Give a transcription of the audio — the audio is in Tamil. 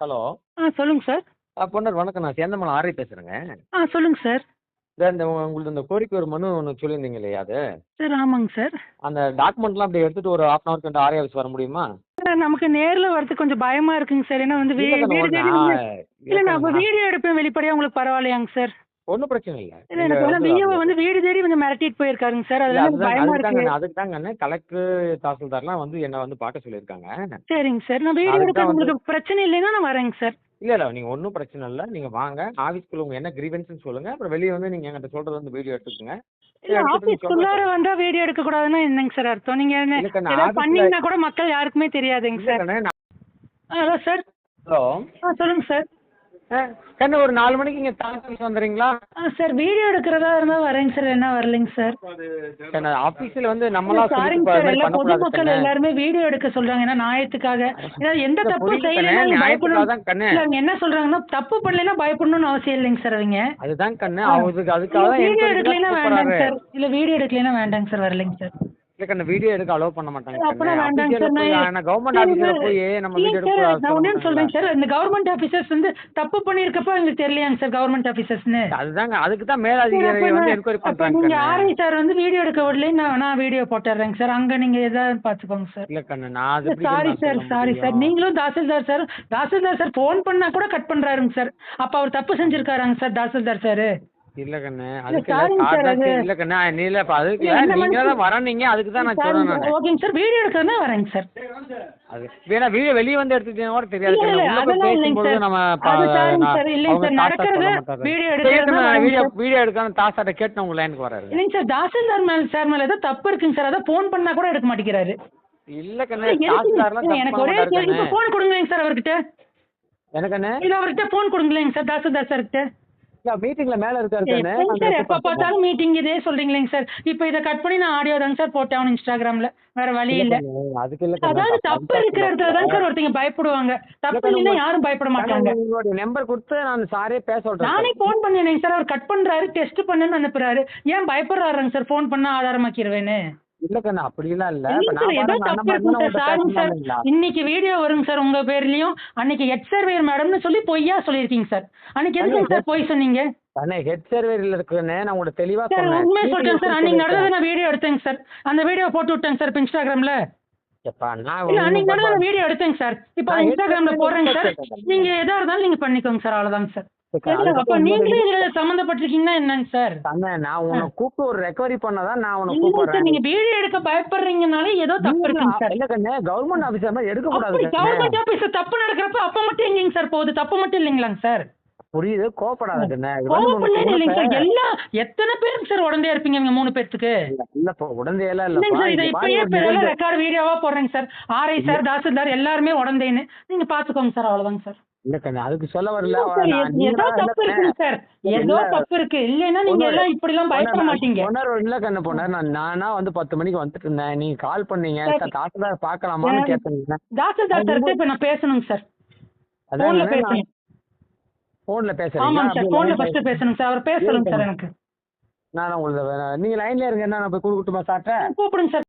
ஹலோ. ஆ சொல்லுங்க சார். ஆ பொன்னர் வணக்கம். நான் சேந்தமலை ஆரை பேசுகிறேங்க ஆ சொல்லுங்க சார். இந்த இந்த உங்களுக்கு இந்த கோரிக்கை ஒரு மனு ஒன்று சொல்லியிருந்தீங்க இல்லையா அது? சார் ஆமாங்க சார். அந்த டாக்குமெண்ட்லாம் அப்படி எடுத்துட்டு ஒரு ஹாஃப் அன் கண்டு ஆர்ஐ ஆஃபீஸ் வர முடியுமா? சார் நமக்கு நேரில் வரதுக்கு கொஞ்சம் பயமா இருக்குங்க சார். ஏன்னா வந்து வீடு தேடி வந்து- இல்லை நான் இப்போ வீடியோ எடுப்பேன் வெளிப்படையாக உங்களுக்கு பரவாயில்லையாங்க சார். ஒன்றும் பிரச்சனை இல்லை. வந்து வீடு தேடி வந்து மிரட்டிட்டு போயிருக்காருங்க சார். அதனால அதுக்கு தாங்க கலெக்டர் தாசில்தார்லாம் வந்து என்னை வந்து பார்க்க சொல்லியிருக்காங்க. சரிங்க சார். நான் அதுக்கு எடுக்க உங்களுக்கு பிரச்சனை இல்லைன்னா நான் வரேங்க சார். இல்லை இல்லை நீங்கள் ஒன்றும் பிரச்சனை இல்லை. நீங்கள் வாங்க. ஆஃபீஸ்க்குள்ள உங்கள் என்ன கிரீவன்ஸ்னு சொல்லுங்கள் அப்புறம் வெளியே வந்து நீங்கள் என்கிட்ட சொல்கிறது வந்து வீடியோ எடுத்துக்கோங்க. நீங்க சொல்லுங்க. வந்தா வீடியோ எடுக்கக்கூடாதுன்னா என்னங்க சார் அர்த்தம்? நீங்கள் என்ன பண்ணீங்கன்னா கூட மக்கள் யாருக்குமே தெரியாதுங்க சார். Hello sir. ஹலோ. சொல்லுங்க சார். ஆ, கண்ணு ஒரு நாலு மணிக்கு இங்கே தாசில்தார் வந்துடுறீங்களா ஆ சார் வீடியோ எடுக்கிறதா இருந்தால் வரேங்க சார். என்ன வரலைங்க சார்? கண்ணு ஆஃபீஸில் வந்து நம்மளா சாரிங்க சார். எல்லா பொதுமக்கள். எல்லாருமே வீடியோ எடுக்க சொல்றாங்க. ஏன்னா நியாயத்துக்காக ஏன்னா எந்த கண்ணு, செய்யலைன்னா பயப்படணும். என்ன சொல்றாங்கன்னா தப்பு பண்ணலைன்னா பயப்படணும்னு அவசியம் இல்லைங்க சார் அவங்க. அதுதான் கண்ணு. அவருக்கு அதுக்காக வீடியோ எடுக்கலைன்னா வேண்டாங்க. சார். இல்ல வீடியோ எடுக்கலைன்னா வேண்டாங்க சார் வரலைங்க சார். கண்ணு வீடியோ எடுக்க அலோவ் பண்ண மாட்டாங்க அப்பனா சார் நான் கவர்மெண்ட் ஆஃபீஸில் போய் நம்ம வீடியோ இல்லைங்க எடுக்க சார் நான் ஒண்ணு சொல்றேன் சொல்ல சார். இந்த கவர்மெண்ட் ஆபீசர்ஸ் வந்து தப்பு பண்ணிருக்கப்ப எங்களுக்கு தெரியலையாங்க சார் கவர்மெண்ட் ஆபீசர்ஸ்னு அதுதாங்க அதுக்கு தான் மேலதிகாரி வந்து என்கொயரி அப்ப பண்றாங்க நீங்க கண்ணு. ஆர்ஐ சார் வந்து வீடியோ எடுக்க விடல நான் நான் வீடியோ போட்டுறேங்க சார். அங்க நீங்க எதாவது பாத்துக்கோங்க சார். இல்ல கண்ணு நான் அது சாரி சார் சாரி சார்? நீங்களும் tahsildar sir tahsildar sir phone பண்ணா கூட கட் பண்றாருங்க சார். அப்ப அவர் தப்பு செஞ்சிருக்காராங்க சார் தாசில்தார் சார். இல்ல கண்ணு. அதுக்கு இல்ல சார், அது- காரணம் இல்ல கண்ணு நீ இல்ல அதுக்கு இல்ல, இல்ல நீங்க தான் வரீங்க அதுக்கு தான் நான் சொல்றேன் நான். ஓகேங்க சார் வீடியோ எடுக்கிறதுனா வரேங்க சார் அது வேணா வீடியோ வெளிய வந்து எடுத்துட்டீங்கன்னா கூட தெரியாது இல்ல, இல்ல, உள்ள பேசும்போது சார். நம்ம அது சார், இல்லைங்க சார், நடக்கிறத வீடியோ எடுக்கிறதுனா வரேங்க வீடியோ சார். வீடியோ எடுக்கணும் தாசாட்ட கேட்டு உங்க லைனுக்கு வராரு இல்லைங்க சார் தாசில்தார் மேல சார் மேல ஏதோ தப்பு இருக்குங்க சார் அதான் ஃபோன் பண்ணா கூட எடுக்க மாட்டேங்கிறாரு. இல்ல கண்ணு? தாசில்தார்லாம் எனக்கு ஒரே கேள்வி ஃபோன் கொடுங்களேங்க சார் அவர்கிட்ட. எனக்கு கண்ணு? இல்ல அவர்கிட்ட ஃபோன் கொடுங்களேங்க சார் தாசில்தார் சார்கிட்ட இல்ல மீட்டிங்ல மேல இருக்காரு சார் எப்போ. பார்த்தாலும் மீட்டிங் இதே சொல்றீங்களேங்க சார். இப்போ இதை கட் பண்ணி நான் ஆடியோ தாங்க சார் போட்டேன் இன்ஸ்டாகிராம்ல வேற வழி இல்ல அதுக்கு இல்ல அதாவது தப்பு இருக்கிற இடத்துல தான் சார் ஒருத்தங்க பயப்படுவாங்க. தப்பு இல்லைன்னா யாரும் பயப்பட மாட்டாங்க. உங்களுடைய நம்பர் கொடுத்து நான் சாரே பேச சொல்றேன் நானே ஃபோன் பண்ணேனேங்க சார். அவர் கட் பண்றாரு டெஸ்ட் பண்ணுன்னு அனுப்புறாரு. ஏன் பயப்படுறாருங்க சார்? ஃபோன் பண்ணா ஆதாரமாக்கிடுவேன்னு இல்ல கண்ணு அப்படிலாம் இல்ல? இன்னைக்கு வீடியோ வருங்க சார் உங்க பேர்லயும். அன்னைக்கு ஹெட் சர்வேயர் மேடம்னு சொல்லி பொய்யா சொல்லியிருக்கீங்க சார் அன்னைக்கு எதுக்குங்க சார் பொய் சொன்னீங்க? கண்ணு ஹெட் சர்வேல இருக்குன்னு நான் உங்கள்ட்ட தெளிவா சொன்னேன். உண்மையை சொல்லிட்டேன் சார் அன்னைக்கு நடந்ததை. நான் வீடியோ எடுத்தேங்க சார் அந்த வீடியோ போட்டு விட்டேங்க சார் இன்ஸ்டாகிராம்ல அன்னைக்கு நடந்த வீடியோ எடுத்தேங்க சார் இப்போ இன்ஸ்டாகிராம்ல போடுறேங்க சார். நீங்க எதா இருந்தாலும் நீங்க பண்ணிக்கோங்க சார் அவ்வளவுதாங்க சார் இல்ல, நீங்களே இதுல என்னங்க சார்? நான் உன்னை கூப்பிட்டு ஒரு ரெக்கவரி பண்ணதான் நான் உன்னை கூப்பிடுறேன். நீங்க வீடியோ எடுக்க பயப்படுறீங்கனாலே ஏதோ தப்பு இருக்குங்க சார். இல்ல கண்ணு கவர்மெண்ட் ஆபீசர் மாதிரி எடுக்க கூடாது. கவர்மெண்ட் ஆபீஸ் தப்பு நடக்கிறப்ப அப்ப மட்டும் எங்கேங்க சார் போகுது? தப்பு மட்டும் இல்லைங்களாங்க சார்? புரியுது கோவப்படாத கண்ணு. இது வந்து கோவம் உனக்கு இல்லைங்க சார். உனக்கு- எல்லா எத்தனை பேருக்கு சார் உடனே இருப்பீங்க இவங்க மூணு பேர்த்துக்கு? இல்ல, இல்லப்பா உடனே எல்லாம் இல்லப்பா. சார் இதை இப்பயே எல்லாம் ரெக்கார்டு வீடியோவா போடுறேங்க சார். ஆர்ஐ சார் தாசில்தார் எல்லாருமே உடந்தேன்னு. நீங்க பாத்துக்கோங்க சார் அவ்வளவுதாங்க சார். இல்ல கண்ணு அதுக்கு சொல்ல வரல. ஏதோ தப்பு இருக்குங்க சார். ஏதோ. தப்பு இருக்கு. இல்லைன்னா நீங்க எல்லாம் இப்படி எல்லாம் பயப்பட மாட்டீங்க. பொண்ணு, இல்ல கண்ணு பொண்ணு நான் நானா வந்து பத்து மணிக்கு வந்துட்டு இருந்தேன். நீங்க கால் பண்ணீங்க. பார்க்கலாமான்னு சரி. கேட்டீங்க தாசில்தார் சார் இப்ப நான் பேசணுங்க சார். போன்ல பேசணும் போன்ல பேசுறீங்க ஆமாங்க சார் போன்ல ஃபர்ஸ்ட் பேசணுங்க சார். அவர் பேச சொல்லுங்க சார் எனக்கு. நான் உங்களுக்கு நீங்க லைன்ல இருங்க. நான் போய் கொடுக்கட்டுமா சார்ட்ட? கூப்பிடுங்க சார்.